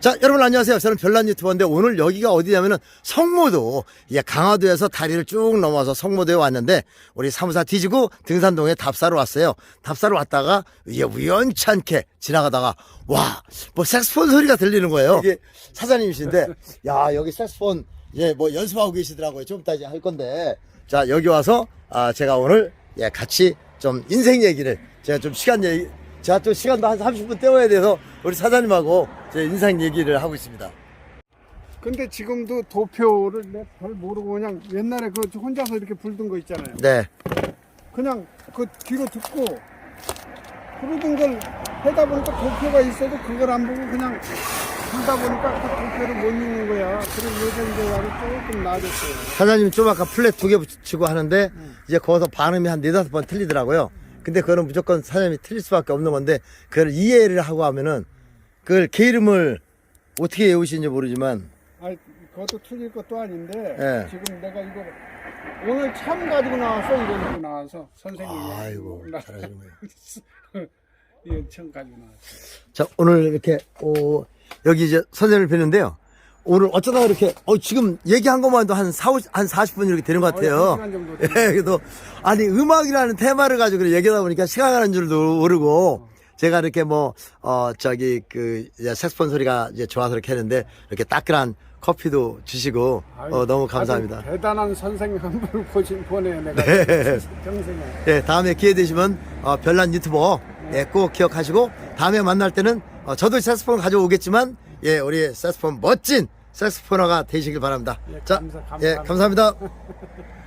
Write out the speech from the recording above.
자, 여러분 안녕하세요. 저는 별난 유튜버인데 오늘 여기가 어디냐면은 성모도, 예, 강화도에서 다리를 쭉 넘어서 성모도에 왔는데 우리 사무사 뒤지고 등산동에 답사로 왔어요. 답사로 왔다가 이게 우연찮게 지나가다가 와, 뭐 색스폰 소리가 들리는 거예요. 이게 사장님이신데 야, 여기 색스폰 예, 뭐 연습하고 계시더라고요. 좀 이따 이제 할 건데 자, 여기 와서 아, 제가 오늘 예, 같이 좀 인생 얘기를 제가 좀 시간 얘기 제가 또 시간도 한 30분 때워야 돼서 우리 사장님하고 제 인생 얘기를 하고 있습니다. 근데 지금도 도표를 내가 잘 모르고 그냥 옛날에 그 혼자서 이렇게 불던 거 있잖아요. 네. 그냥 그 뒤로 듣고 부르던 걸 하다 보니까 도표가 있어도 그걸 안 보고 그냥 불다 보니까 그 도표를 못 읽는 거야. 그래서 요새 이제 와서 조금 나아졌어요. 사장님이 좀 아까 플랫 두 개 붙이고 하는데 이제 거기서 발음이 한 네다섯 번 틀리더라고요. 근데 그거는 무조건 사장님이 틀릴 수밖에 없는 건데 그걸 이해를 하고 하면은 그걸 개 이름을 어떻게 외우시는지 모르지만 아니 그것도 틀릴 것도 아닌데 예. 지금 내가 이거 오늘 참 가지고 이거 가지고 나와서 선생님이 아이고 나- 잘하시네요. 이거 참 가지고 나왔어. 자 오늘 이렇게 어, 여기 이제 선생님을 뵀는데요. 오늘 어쩌다가 이렇게 어, 지금 얘기한 것만 해도 한 4, 한 40분 이렇게 되는 것 같아요. 어, 예, 그래도 아니 음악이라는 테마를 가지고 얘기하다 보니까 시간 가는 줄도 모르고 제가 이렇게 뭐 어 저기 그 이제 색스폰 소리가 이제 좋아서 이렇게 했는데 이렇게 따끈한 커피도 주시고 어, 너무 감사합니다. 대단한 선생님 한 분을 보신 보네요 내가 네. 평생에. 예, 다음에 기회 되시면 어, 별난 유튜버 예, 꼭 기억하시고 다음에 만날 때는 어, 저도 색스폰 가져오겠지만 예, 우리 색스폰 멋진 색스포너가 되시길 바랍니다. 예, 자, 감사- 예. 감사합니다.